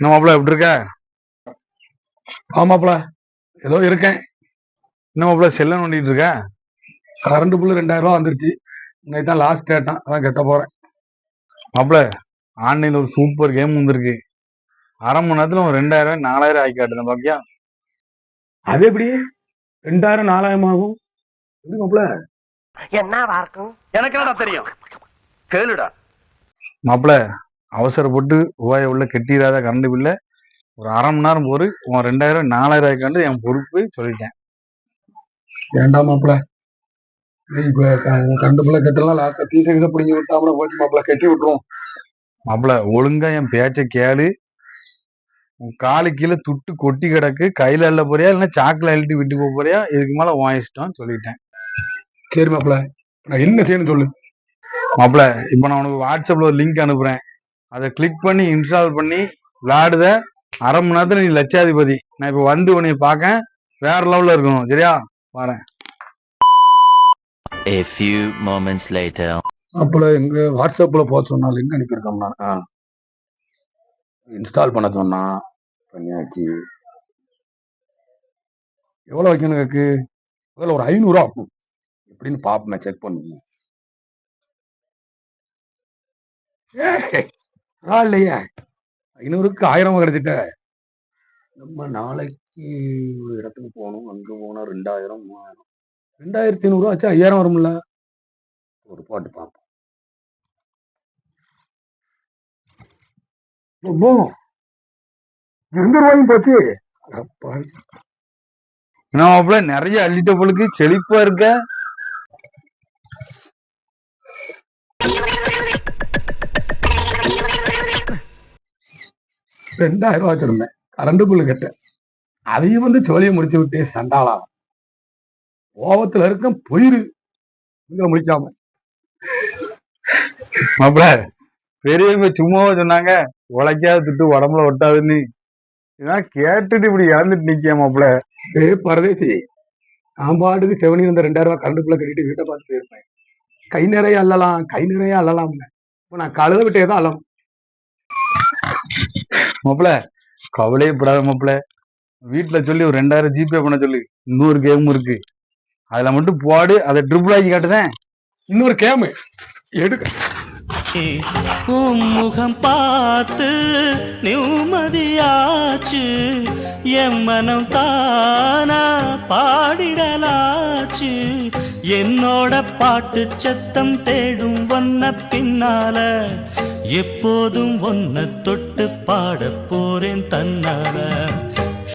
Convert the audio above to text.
என்ன மாப்பிள எப்படி இருக்க? ஆமாப்ல ஏதோ இருக்கேன். என்ன மாப்பிள செல்ல நோண்டிட்டு இருக்க? கரண்ட் புல்லு ரெண்டாயிரம் ரூபா வந்துருச்சு. இன்னைக்கு தான் லாஸ்ட் கேட்டான் அதான் கட்ட போறேன். மாப்பிள ஆன்லைன்ல ஒரு சூப்பர் கேம் வந்திருக்கு அரை மணி நேரத்துல ஒரு ரெண்டாயிரம் ரூபாய் நாலாயிரம் ஆக்கி காட்டுது பாக்கியா அது எப்படி? ரெண்டாயிரம் நாலாயிரம் ஆகும். எப்படி மாப்பிள? இருக்கும்? எனக்கு என்னடா தெரியும்? கேளுடா. மாப்பிள அவசரப்பட்டு ரூபாயை உள்ள கெட்டிடாத கரண்ட் பில்ல ஒரு அரை மணி நேரம் போரு உன் ரெண்டாயிரம் நாலாயிரம் ஆயிக்காண்டு என் பொறுப்பு சொல்லிட்டேன். ஏண்டா மாப்பிள. இப்ப கரண்ட் பில்ல கட்டலாம் லாஸ்ட்ல பீச கீச பிடிங்கி விட்டாமல போச்சு மாப்பிள. கட்டி விட்டுருவோம். மாப்பிள ஒழுங்கா என் பேச்ச கேளு. உன் காலு கீழே துட்டு கொட்டி கிடக்கு. கையில அள்ள போறியா இல்லைன்னா சாக்குல அள்ளிட்டு விட்டு போக போறியா? இதுக்கு மேல உன் இஷ்டம் சொல்லிட்டேன். சரி மாப்பிள. நான் என்ன செய்யணும் சொல்லு. மாப்பிள இப்ப நான் உனக்கு வாட்ஸ்அப்ல ஒரு லிங்க் அனுப்புறேன். அதை கிளிக் பண்ணி இன்ஸ்டால் பண்ணி விளையாடுத அரை மணி நேரத்துல நீ லட்சாதிபதி. நான் இப்ப வந்து உன்னை பார்க்க வேற லெவல்ல இருக்கணும். சரியா? வரேன். A few moments later. அப்பல எங்க வாட்ஸ்அப்ல போக சொன்னா லிங்க் அனுப்பியிருக்கோம் நான் இன்ஸ்டால் பண்ண சொன்னா பண்ணியாச்சு. எவ்வளவு வைக்கணும் கேக்கு அதில் ஒரு ஐநூறுரூவா ஆகும். எப்படின்னு பார்ப்போம் செக் பண்ணுவோம். இல்லையா ஐநூறுக்கு ஆயிரம் கிடைச்சிட்ட நம்ம நாளைக்கு ஒரு இடத்துக்கு போகணும் அங்கே போனால் ரெண்டாயிரம் மூவாயிரம். ரெண்டாயிரத்தி ஐநூறுரூவா ஆச்சு ஐயாயிரம் வரும்ல? ஒரு பாட்டு பார்ப்போம் ரொம்ப ரூபாயும் போச்சு? நிறைய அள்ளிட்ட பொழுது செழிப்பா இருக்க. ரெண்டாயிரம் ரூபாய் வச்சிருந்தேன் கரண்ட் பில்லு கட்டேன். அதையும் வந்து சோழியை முடிச்சு விட்டே சண்டாளா கோபத்துல இருக்க போயிரு. இங்க முடிக்காம மாப்பிள பெரியவங்க சும்மாவா சொன்னாங்க உழைக்காத திட்டு உடம்புல ஒட்டாதுன்னு இதான் கேட்டுட்டு இப்படி இறந்துட்டு நிக்க மாப்பிள? ஏ பரதேசி நான் பாட்டுக்கு செவனி இருந்த ரெண்டாயிரம் ரூபாய் கரண்ட் பில்ல கட்டிட்டு வீட்டை பார்த்து போயிருப்பேன். கை நிறைய அள்ளலாம் கை நிறைய அள்ளலாம் இப்போ நான் கழுத விட்டே தான் அள்ளணும் மாப்பிள கவலையே படாத மாப்பிள வீட்டுல சொல்லி ஒரு ரெண்டாயிரம் ஜிபே பண்ண சொல்லி இன்னொரு கேம் இருக்கு. அதுல மட்டும் போடு அதை ட்ரிபிள் ஆகி காட்டுதேன். இன்னொரு கேமு எடுக்க. முகம் பார்த்து நிம்மதியாச்சு. என் மனம் தானா பாடிடலாச்சு. என்னோட பாட்டு சத்தம் தேடும் வண்ண பின்னால எப்போதும் ஒன்ன தொட்டு பாட போறேன் தன்னால